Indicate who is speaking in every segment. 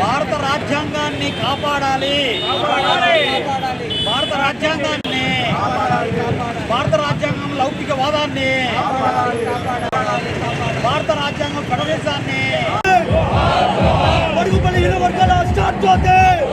Speaker 1: భారత రాజ్యాంగాన్ని కాపాడాలి. భారత రాజ్యాంగాన్ని భారత రాజ్యాంగం
Speaker 2: లౌకిక వాదాన్ని
Speaker 1: భారత రాజ్యాంగం ఫెడరలిజాన్ని
Speaker 2: పడుగుపల్లి ఇరు వర్గాల స్టార్ట్ అవుతాయి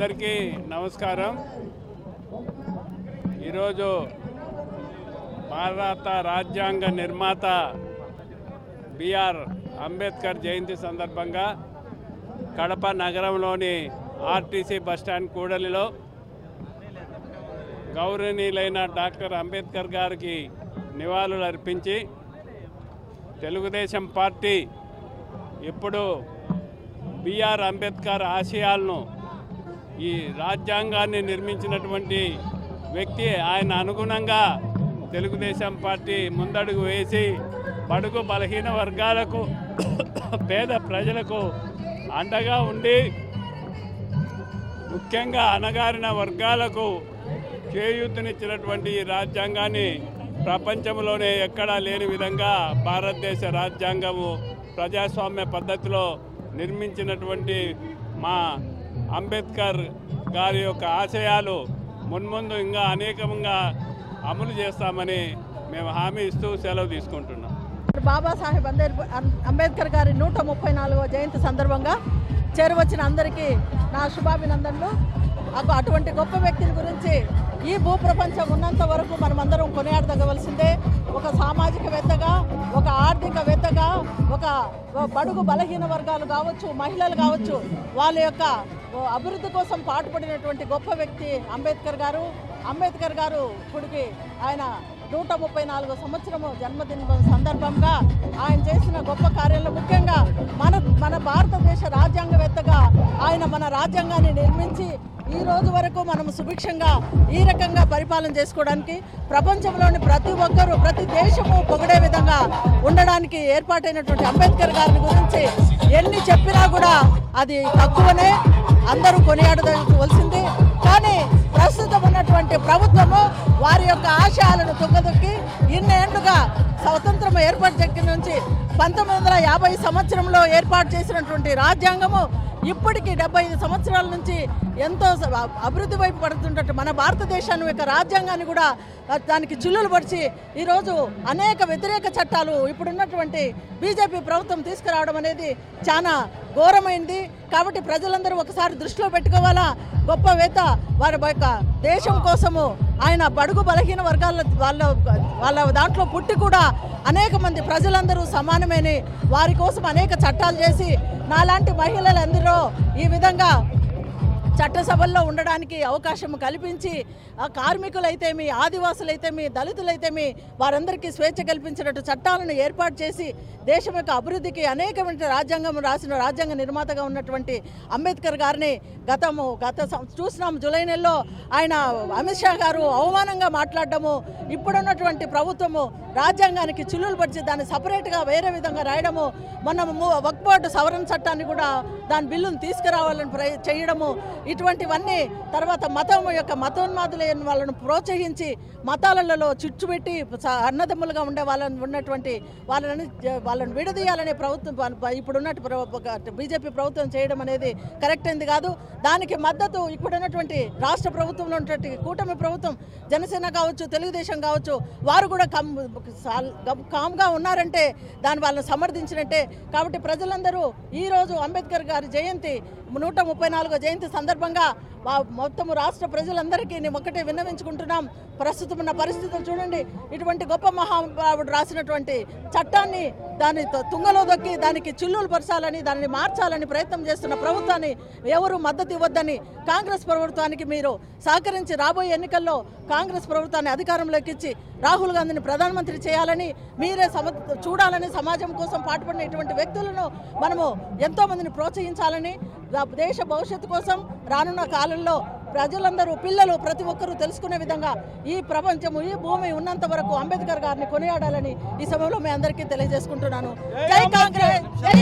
Speaker 3: అందరికీ నమస్కారం. ఈరోజు భారత రాజ్యాంగ నిర్మాత బిఆర్ అంబేద్కర్ జయంతి సందర్భంగా కడప నగరంలోని ఆర్టీసీ బస్టాండ్ కూడలిలో గౌరవనీయులైన డాక్టర్ అంబేద్కర్ గారికి నివాళులు అర్పించి తెలుగుదేశం పార్టీ ఇప్పుడు బిఆర్ అంబేద్కర్ ఆశయాలను ఈ రాజ్యాంగాన్ని నిర్మించినటువంటి వ్యక్తి ఆయన అనుగుణంగా తెలుగుదేశం పార్టీ ముందడుగు వేసి పడుగు బలహీన వర్గాలకు పేద ప్రజలకు అండగా ఉండి ముఖ్యంగా అణగారిన వర్గాలకు చేయూతనిచ్చినటువంటి ఈ రాజ్యాంగాన్ని ప్రపంచంలోనే ఎక్కడా లేని విధంగా భారతదేశ రాజ్యాంగము ప్రజాస్వామ్య పద్ధతిలో నిర్మించినటువంటి మా అంబేద్కర్ గారి యొక్క ఆశయాలు మున్ముందు ఇంకా అనేకంగా అమలు చేస్తామని మేము హామీ ఇస్తూ సెలవు తీసుకుంటున్నాం.
Speaker 4: బాబాసాహెబ్ అంబేద్ అంబేద్కర్ గారి నూట ముప్పై నాలుగో జయంతి సందర్భంగా చేరువచ్చిన అందరికీ నా శుభాభినందనలు. అటువంటి గొప్ప వ్యక్తుల గురించి ఈ భూప్రపంచం ఉన్నంత వరకు మనమందరం కొనియాడదగవలసిందే. ఒక సామాజికవేత్తగా ఒక ఆర్థికవేత్తగా ఒక బడుగు బలహీన వర్గాలు కావచ్చు మహిళలు కావచ్చు వాళ్ళ యొక్క అభివృద్ధి కోసం పాటుపడినటువంటి గొప్ప వ్యక్తి అంబేద్కర్ గారు. అంబేద్కర్ గారు ఇప్పటికి ఆయన నూట ముప్పై నాలుగో సంవత్సరము జన్మదిన సందర్భంగా ఆయన చేసిన గొప్ప కార్యాలు ముఖ్యంగా మన మన భారతదేశ రాజ్యాంగవేత్తగా ఆయన మన రాజ్యాంగాన్ని నిర్మించి ఈ రోజు వరకు మనం సుభిక్షంగా ఈ రకంగా పరిపాలన చేసుకోవడానికి ప్రపంచంలోని ప్రతి ఒక్కరూ ప్రతి దేశము పొగిడే విధంగా ఉండడానికి ఏర్పాటైనటువంటి అంబేద్కర్ గారిని గురించి ఎన్ని చెప్పినా కూడా అది తక్కువనే. అందరూ కొనియాడవలసింది కానీ ప్రస్తుతం ఉన్నటువంటి ప్రభుత్వము వారి యొక్క ఆశయాలను తుంగదొక్కి ఇన్నేళ్ళుగా స్వతంత్రం ఏర్పాటు దగ్గర నుంచి పంతొమ్మిది వందల యాభై సంవత్సరంలో ఏర్పాటు చేసినటువంటి రాజ్యాంగము ఇప్పటికీ డెబ్బై ఐదు సంవత్సరాల నుంచి ఎంతో అభివృద్ధి వైపు పడుతుంటే మన భారతదేశాన్ని యొక్క రాజ్యాంగాన్ని కూడా దానికి చిల్లులు పరిచి ఈరోజు అనేక వ్యతిరేక చట్టాలు ఇప్పుడున్నటువంటి బీజేపీ ప్రభుత్వం తీసుకురావడం అనేది చాలా ఘోరమైంది. కాబట్టి ప్రజలందరూ ఒకసారి దృష్టిలో పెట్టుకోవాలా? గొప్పవేత్త వారి యొక్క దేశం కోసము ఆయన బడుగు బలహీన వర్గాల వాళ్ళ వాళ్ళ దాంట్లో పుట్టి కూడా అనేక మంది ప్రజలందరూ సమానమైన. వారి కోసం అనేక చట్టాలు చేసి నాలాంటి మహిళలందరూ ఈ విధంగా చట్టసభల్లో ఉండడానికి అవకాశం కల్పించి ఆ కార్మికులైతేమి ఆదివాసులైతేమి దళితులైతేమి వారందరికీ స్వేచ్ఛ కల్పించినట్టు చట్టాలను ఏర్పాటు చేసి దేశం యొక్క అభివృద్ధికి అనేకమైన రాజ్యాంగం రాసిన రాజ్యాంగ నిర్మాతగా ఉన్నటువంటి అంబేద్కర్ గారిని గతము గత చూసినాం జూలై నెలలో. ఆయన అమిత్ షా గారు అవమానంగా మాట్లాడడము ఇప్పుడున్నటువంటి ప్రభుత్వము రాజ్యాంగానికి చిల్లులు పరిచి దాన్ని సపరేట్గా వేరే విధంగా రాయడము మొన్న ము- సవరణ చట్టాన్ని కూడా దాని బిల్లును తీసుకురావాలని ప్రయ చేయడము ఇటువంటివన్నీ తర్వాత మతం యొక్క మతోన్మాదులైన వాళ్ళను ప్రోత్సహించి మతాలలో చుచ్చుపెట్టి స- అన్నదమ్ములుగా ఉండే వాళ్ళని ఉన్నటువంటి వాళ్ళని వాళ్ళని విడదీయాలనే ప్రభుత్వం ఇప్పుడున్నట్టు బీజేపీ ప్రభుత్వం చేయడం అనేది కరెక్ట్ అయింది కాదు. దానికి మద్దతు ఇప్పుడున్నటువంటి రాష్ట్ర ప్రభుత్వంలో ఉన్నటువంటి కూటమి ప్రభుత్వం జనసేన కావచ్చు తెలుగుదేశం కావచ్చు వారు కూడా కమ్ కామ్గా ఉన్నారంటే దాని వాళ్ళని సమర్థించినట్టే. కాబట్టి ప్రజలందరూ ఈరోజు అంబేద్కర్ గారి జయంతి నూట ముప్పై నాలుగో జయంతి సందర్భంగా సందర్భంగా మా మొత్తము రాష్ట్ర ప్రజలందరికీ నేను ఒకటే విన్నవించుకుంటున్నాం. ప్రస్తుతం ఉన్న పరిస్థితులు చూడండి. ఇటువంటి గొప్ప మహానుభావుడు రాసినటువంటి చట్టాన్ని దాని తుంగలో దొక్కి దానికి చిల్లులు పరచాలని దానిని మార్చాలని ప్రయత్నం చేస్తున్న ప్రభుత్వాన్ని ఎవరు మద్దతు ఇవ్వద్దని కాంగ్రెస్ ప్రభుత్వానికి మీరు సహకరించి రాబోయే ఎన్నికల్లో కాంగ్రెస్ ప్రభుత్వాన్ని అధికారంలోకి ఇచ్చి రాహుల్ గాంధీని ప్రధానమంత్రి చేయాలని మీరే సమ చూడాలని సమాజం కోసం పాటుపడిన ఇటువంటి వ్యక్తులను మనము ఎంతోమందిని ప్రోత్సహించాలని దేశ భవిష్యత్తు కోసం రానున్న కాలంలో ప్రజలందరూ పిల్లలు ప్రతి ఒక్కరూ తెలుసుకునే విధంగా ఈ ప్రపంచము ఈ భూమి ఉన్నంత వరకు అంబేద్కర్ గారిని కొనియాడాలని ఈ సమయంలో మీ అందరికీ తెలియజేసుకుంటున్నాను. జై కాంగ్రెస్! జై